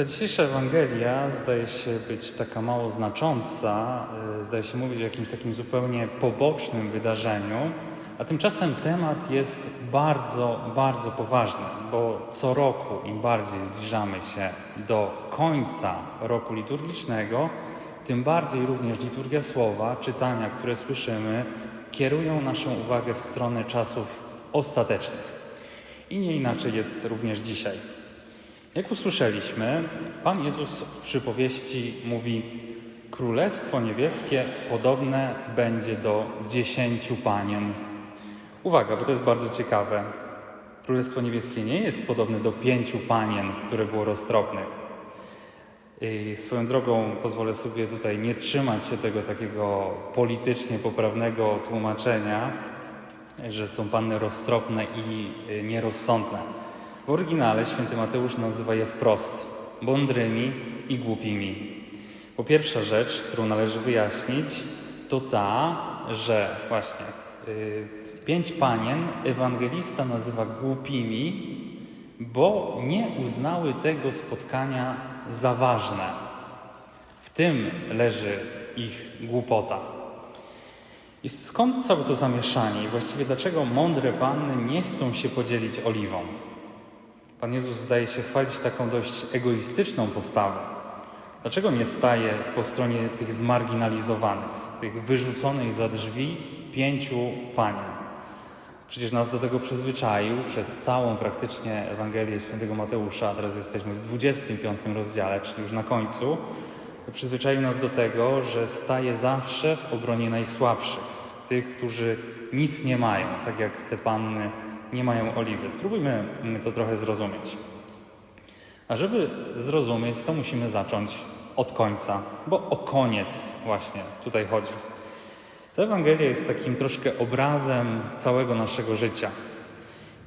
Ta dzisiejsza Ewangelia zdaje się być taka mało znacząca, y, zdaje się mówić o jakimś takim zupełnie pobocznym wydarzeniu, a tymczasem temat jest bardzo, bardzo poważny, bo co roku im bardziej zbliżamy się do końca roku liturgicznego, tym bardziej również liturgia słowa, czytania, które słyszymy, kierują naszą uwagę w stronę czasów ostatecznych. I nie inaczej jest również dzisiaj. Jak usłyszeliśmy, Pan Jezus w przypowieści mówi: Królestwo niebieskie podobne będzie do dziesięciu panien. Uwaga, bo to jest bardzo ciekawe. Królestwo niebieskie nie jest podobne do pięciu panien, które było roztropnych. I swoją drogą pozwolę sobie tutaj nie trzymać się tego takiego politycznie poprawnego tłumaczenia, że są panny roztropne i nierozsądne. W oryginale święty Mateusz nazywa je wprost mądrymi i głupimi. Po pierwsza rzecz, którą należy wyjaśnić, to ta, że właśnie y, pięć panien ewangelista nazywa głupimi, bo nie uznały tego spotkania za ważne. W tym leży ich głupota. I skąd całe to zamieszanie? I właściwie dlaczego mądre panny nie chcą się podzielić oliwą? Pan Jezus zdaje się chwalić taką dość egoistyczną postawą. Dlaczego nie staje po stronie tych zmarginalizowanych, tych wyrzuconych za drzwi pięciu panien? Przecież nas do tego przyzwyczaił przez całą praktycznie Ewangelię Świętego Mateusza, a teraz jesteśmy w 25 rozdziale, czyli już na końcu. Przyzwyczaił nas do tego, że staje zawsze w obronie najsłabszych, tych, którzy nic nie mają, tak jak te panny nie mają oliwy. Spróbujmy to trochę zrozumieć. A żeby zrozumieć, to musimy zacząć od końca, bo o koniec właśnie tutaj chodzi. Ta Ewangelia jest takim troszkę obrazem całego naszego życia.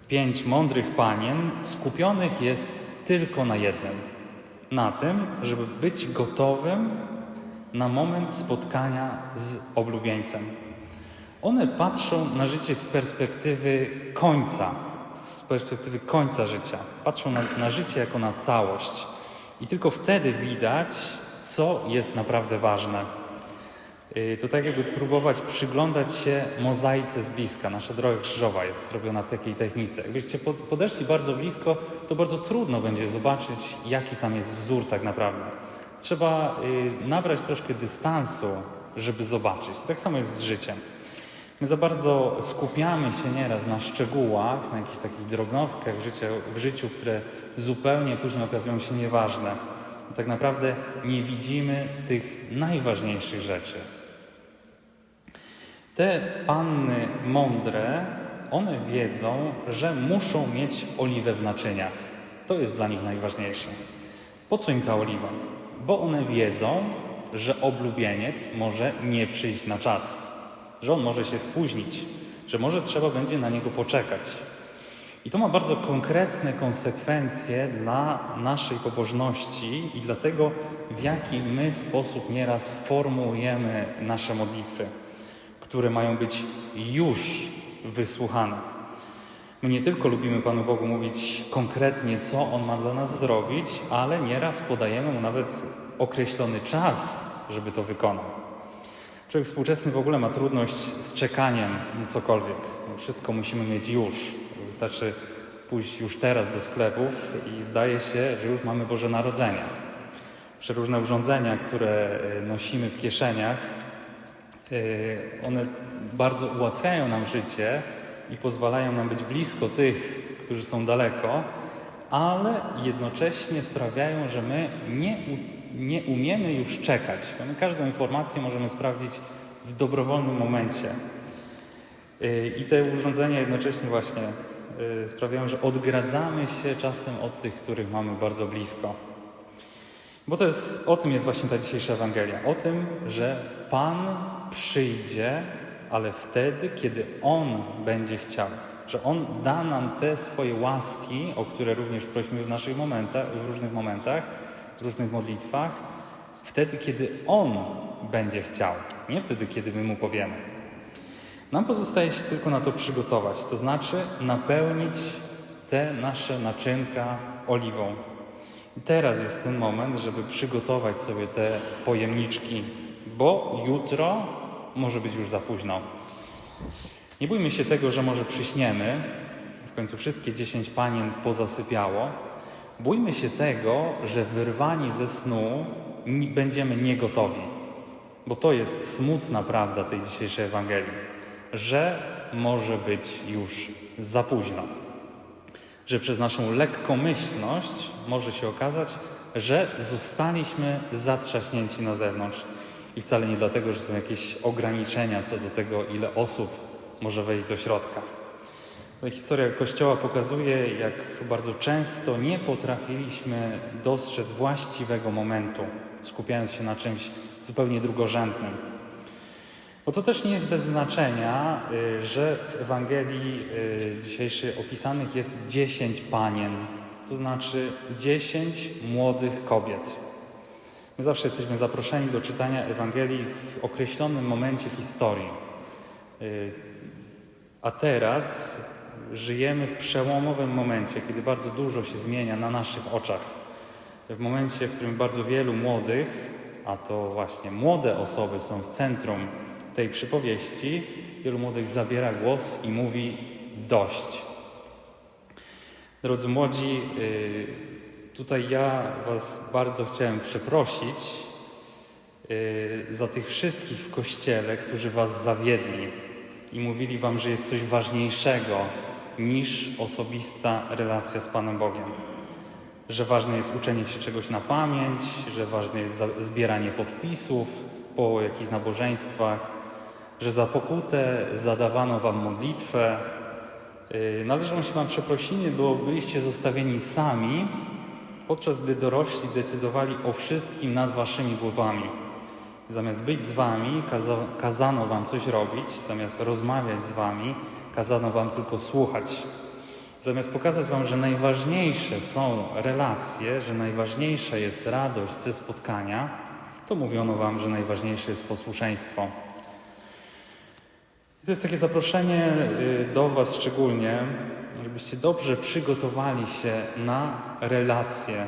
Pięć mądrych panien skupionych jest tylko na jednym. Na tym, żeby być gotowym na moment spotkania z oblubieńcem. One patrzą na życie z perspektywy końca, z perspektywy końca życia. Patrzą na, na życie jako na całość. I tylko wtedy widać, co jest naprawdę ważne. Yy, To tak jakby próbować przyglądać się mozaice z bliska. Nasza droga krzyżowa jest zrobiona w takiej technice. Jakbyście pod- podeszli bardzo blisko, to bardzo trudno będzie zobaczyć, jaki tam jest wzór tak naprawdę. Trzeba yy, nabrać troszkę dystansu, żeby zobaczyć. Tak samo jest z życiem. My za bardzo skupiamy się nieraz na szczegółach, na jakichś takich drobnostkach w życiu, w życiu które zupełnie później okazują się nieważne. Tak naprawdę nie widzimy tych najważniejszych rzeczy. Te panny mądre, one wiedzą, że muszą mieć oliwę w naczyniach. To jest dla nich najważniejsze. Po co im ta oliwa? Bo one wiedzą, że oblubieniec może nie przyjść na czas, że on może się spóźnić, że może trzeba będzie na niego poczekać. I to ma bardzo konkretne konsekwencje dla naszej pobożności i dla tego, w jaki my sposób nieraz formułujemy nasze modlitwy, które mają być już wysłuchane. My nie tylko lubimy Panu Bogu mówić konkretnie, co On ma dla nas zrobić, ale nieraz podajemy Mu nawet określony czas, żeby to wykonał. Człowiek współczesny w ogóle ma trudność z czekaniem na cokolwiek. Wszystko musimy mieć już. Wystarczy pójść już teraz do sklepów i zdaje się, że już mamy Boże Narodzenia. Przeróżne urządzenia, które e, nosimy w kieszeniach, e, one bardzo ułatwiają nam życie i pozwalają nam być blisko tych, którzy są daleko, ale jednocześnie sprawiają, że my nie, nie umiemy już czekać. My każdą informację możemy sprawdzić w dobrowolnym momencie. Yy, I te urządzenia jednocześnie właśnie yy, sprawiają, że odgradzamy się czasem od tych, których mamy bardzo blisko. Bo to jest, o tym jest właśnie ta dzisiejsza Ewangelia. O tym, że Pan przyjdzie, ale wtedy, kiedy On będzie chciał. Że On da nam te swoje łaski, o które również prosimy w naszych momentach, w różnych momentach, w różnych modlitwach, wtedy, kiedy On będzie chciał. Nie wtedy, kiedy my Mu powiemy. Nam pozostaje się tylko na to przygotować, to znaczy napełnić te nasze naczynka oliwą. I teraz jest ten moment, żeby przygotować sobie te pojemniczki, bo jutro może być już za późno. Nie bójmy się tego, że może przyśniemy. W końcu wszystkie dziesięć panien pozasypiało. Bójmy się tego, że wyrwani ze snu będziemy niegotowi. Bo to jest smutna prawda tej dzisiejszej Ewangelii, że może być już za późno. Że przez naszą lekkomyślność może się okazać, że zostaliśmy zatrzaśnięci na zewnątrz. I wcale nie dlatego, że są jakieś ograniczenia co do tego, ile osób może wejść do środka. Ta historia Kościoła pokazuje, jak bardzo często nie potrafiliśmy dostrzec właściwego momentu, skupiając się na czymś zupełnie drugorzędnym. Bo to też nie jest bez znaczenia, y, że w Ewangelii y, dzisiejszej opisanych jest 10 panien, to znaczy 10 młodych kobiet. My zawsze jesteśmy zaproszeni do czytania Ewangelii w określonym momencie historii. Y, A teraz żyjemy w przełomowym momencie, kiedy bardzo dużo się zmienia na naszych oczach. W momencie, w którym bardzo wielu młodych, a to właśnie młode osoby są w centrum tej przypowieści, wielu młodych zabiera głos i mówi dość. Drodzy młodzi, y, tutaj ja Was bardzo chciałem przeprosić y, za tych wszystkich w kościele, którzy Was zawiedli i mówili Wam, że jest coś ważniejszego niż osobista relacja z Panem Bogiem. Że ważne jest uczenie się czegoś na pamięć, że ważne jest zbieranie podpisów po jakichś nabożeństwach, że za pokutę zadawano Wam modlitwę. Yy, Należą się Wam przeprosiny, bo byliście zostawieni sami, podczas gdy dorośli decydowali o wszystkim nad Waszymi głowami. Zamiast być z Wami, kaza, kazano Wam coś robić, zamiast rozmawiać z Wami, kazano Wam tylko słuchać. Zamiast pokazać Wam, że najważniejsze są relacje, że najważniejsza jest radość ze spotkania, to mówiono Wam, że najważniejsze jest posłuszeństwo. I to jest takie zaproszenie y, do Was szczególnie, żebyście dobrze przygotowali się na relacje,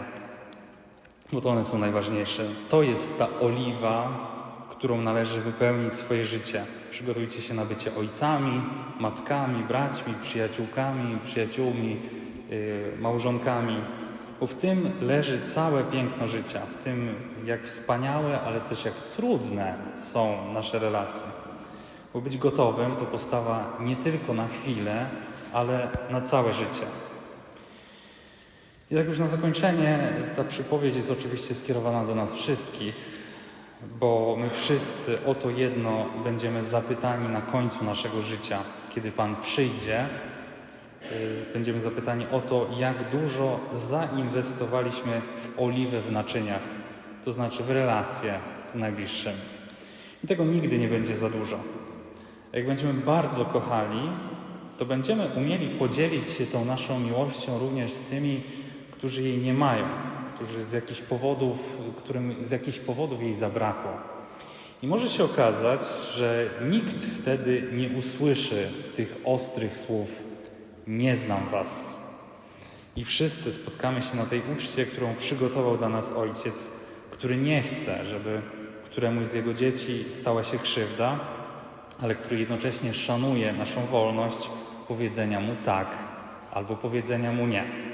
bo to one są najważniejsze. To jest ta oliwa, którą należy wypełnić swoje życie. Przygotujcie się na bycie ojcami, matkami, braćmi, przyjaciółkami, przyjaciółmi, yy, małżonkami. Bo w tym leży całe piękno życia, w tym jak wspaniałe, ale też jak trudne są nasze relacje. Bo być gotowym to postawa nie tylko na chwilę, ale na całe życie. I tak już na zakończenie, ta przypowieść jest oczywiście skierowana do nas wszystkich, bo my wszyscy o to jedno będziemy zapytani na końcu naszego życia, kiedy Pan przyjdzie. y, Będziemy zapytani o to, jak dużo zainwestowaliśmy w oliwę w naczyniach, to znaczy w relacje z najbliższym. I tego nigdy nie będzie za dużo. Jak będziemy bardzo kochali, to będziemy umieli podzielić się tą naszą miłością również z tymi, którzy jej nie mają, którzy z jakichś powodów, którym z jakichś powodów jej zabrakło. I może się okazać, że nikt wtedy nie usłyszy tych ostrych słów: Nie znam Was. I wszyscy spotkamy się na tej uczcie, którą przygotował dla nas Ojciec, który nie chce, żeby któremuś z jego dzieci stała się krzywda, ale który jednocześnie szanuje naszą wolność powiedzenia mu tak albo powiedzenia mu nie.